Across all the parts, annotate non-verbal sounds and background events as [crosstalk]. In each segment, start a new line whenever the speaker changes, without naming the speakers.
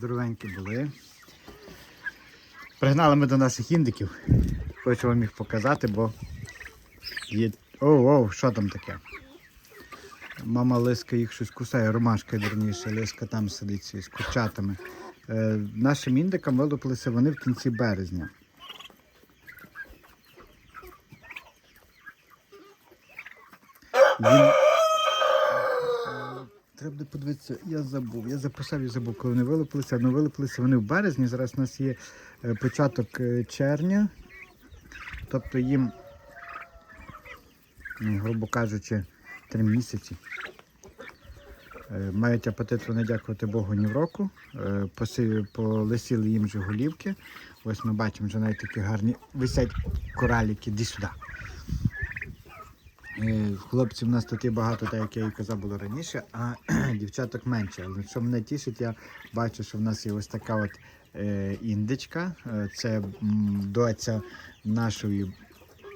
здоровенькі були. Пригнали ми до наших індиків. Хочу вам їх показати, бо є. Оу, оу, що там таке? Мама лиска їх щось кусає, ромашка вірніше, лиска там сидить з курчатами. Е, нашим індикам вилупилися вони в кінці березня. Він... Треба буде подивитися, я забув. Я записав і забув, коли вони вилупилися. Ну, вилупилися вони в березні. Зараз у нас є е, початок е, червня. Тобто їм, грубо кажучи, три місяці. Е, Мають апетит вони, дякувати Богу, ні в року. Полисіли їм вже голівки. Ось ми бачимо, вже навіть такі гарні висять кораліки, ді сюди. Е, Хлопців у нас є багато, так як я і казав, було раніше, а [clears throat] дівчаток менше. Але що мене тішить, я бачу, що в нас є ось така от е, індичка. Е, Це доця нашої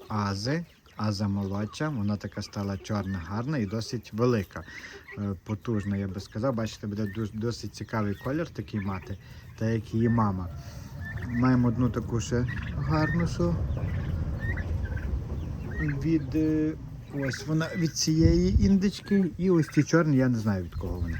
ази, аза молодша. Вона така стала чорна, гарна і досить велика, е, потужна, я би сказав. Бачите, буде досить цікавий колір такий мати, так як її мама. Маємо одну таку ще гарну, від е, ось вона від цієї індички, і ось ті чорні, я не знаю від кого вони.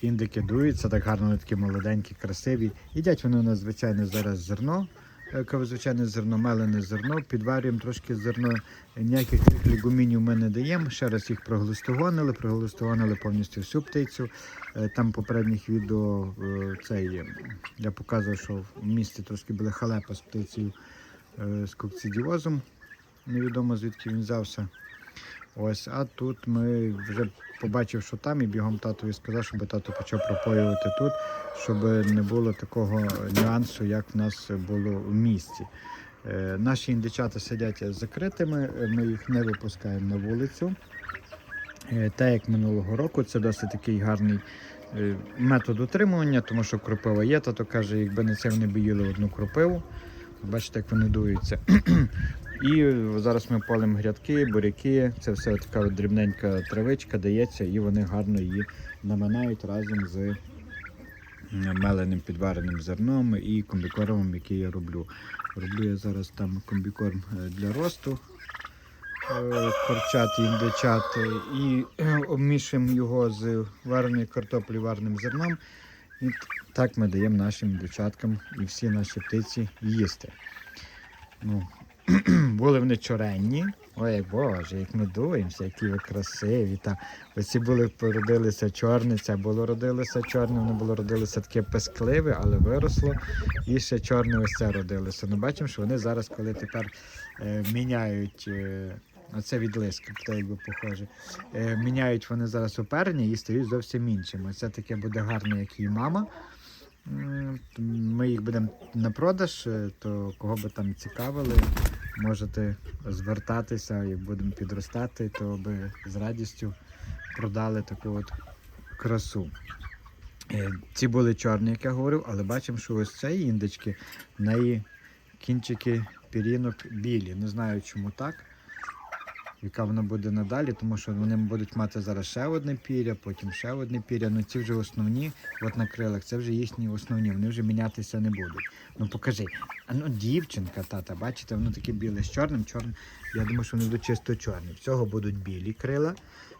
Індики дуються, так гарно вони такі молоденькі, красиві. Їдять вони у нас, звичайно, зараз зерно. е, звичайне зерно, мелене зерно, підварюємо трошки зерно, ніяких лігумінів ми не даємо. Ще раз їх проглустогонили, проглустогонили повністю всю птицю. Е, Там попередніх відео е, цей, я показував, що в місті трошки була халепа з птицею з кокцидіозом. Невідомо звідки він взявся. Ось, а тут ми вже побачив, що там, і бігом татові сказав, щоб тато почав пропоювати тут, щоб не було такого нюансу, як в нас було в місті. Е, наші індичата сидять закритими, е, ми їх не випускаємо на вулицю. Е, Та як минулого року, це досить такий гарний е, метод утримування, тому що кропива є, тато каже, якби не це вони б їли одну кропиву. Бачите, як вони дуються. І зараз ми полимо грядки, буряки, це все така дрібненька травичка дається, і вони гарно її наминають разом з меленим підвареним зерном і комбікормом, який я роблю. Роблю я зараз там комбікорм е, для росту е, курчат і індичат і е, обмішуємо його з вареною картоплею, вареним зерном. І так ми даємо нашим дівчаткам і всі наші птиці їсти. Ну, [clears throat] були вони чоренні. Ой, Боже, як ми дуємося, які ви красиві. Та оці були породилися чорниця, було родилося чорне, воно було родилося таке пескливе, але виросло. І ще чорне ось це родилося. Ну, бачимо, що вони зараз, коли тепер е, міняють. Е, Оце від лиски, то якби похоже. Е, міняють вони зараз оперення і стають зовсім іншими. Це таке буде гарне, як її мама. Ми їх будемо на продаж, е, то кого би там цікавили, можете звертатися, як будемо підростати, то би з радістю продали таку от красу. Е, Ці були чорні, як я говорив, але бачимо, що ось цієї індички, в неї кінчики пірінок білі. Не знаю, чому так. Яка вона буде надалі, тому що вони будуть мати зараз ще одне піря, потім ще одне піря. Ну ці вже основні, от на крилах, це вже їхні основні, вони вже мінятися не будуть. Ну покажи. А ну дівчинка, тата, бачите, воно таке біле з чорним, чорним. Я думаю, що вони будуть чисто чорні. Всього будуть білі крила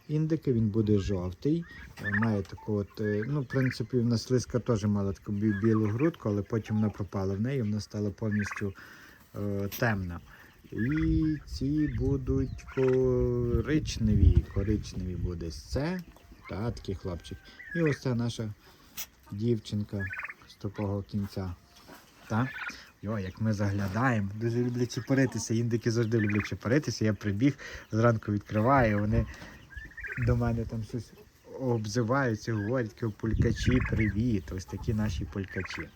індики, він буде жовтий. е, Має таку от, е, ну, в принципі, в нас лиска теж мала таку білу грудку, але потім вона пропала в неї, вона стала повністю е, темна. І ці будуть коричневі. Коричневі буде це. Та, такий хлопчик. І ось ця наша дівчинка з тупого кінця. Та? Йо, як ми заглядаємо, дуже люблять чепаритися. Індики завжди люблять чепаритися. Я прибіг, зранку відкриваю, вони до мене там щось обзиваються, говорять, такі полькачі, привіт. Ось такі наші полькачі.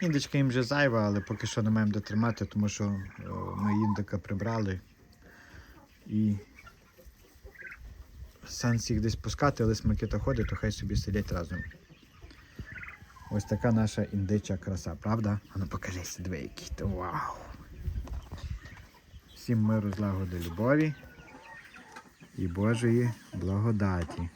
Індичка їм вже зайва, але поки що не маємо дотримати, тому що е, ми індика прибрали і сенс їх десь пускати, але смакита ходить, то хай собі сидять разом. Ось така наша індича краса, правда? А ну покажися, диви, який то вау! Всім миру, злагоди, любові. і Божої благодаті.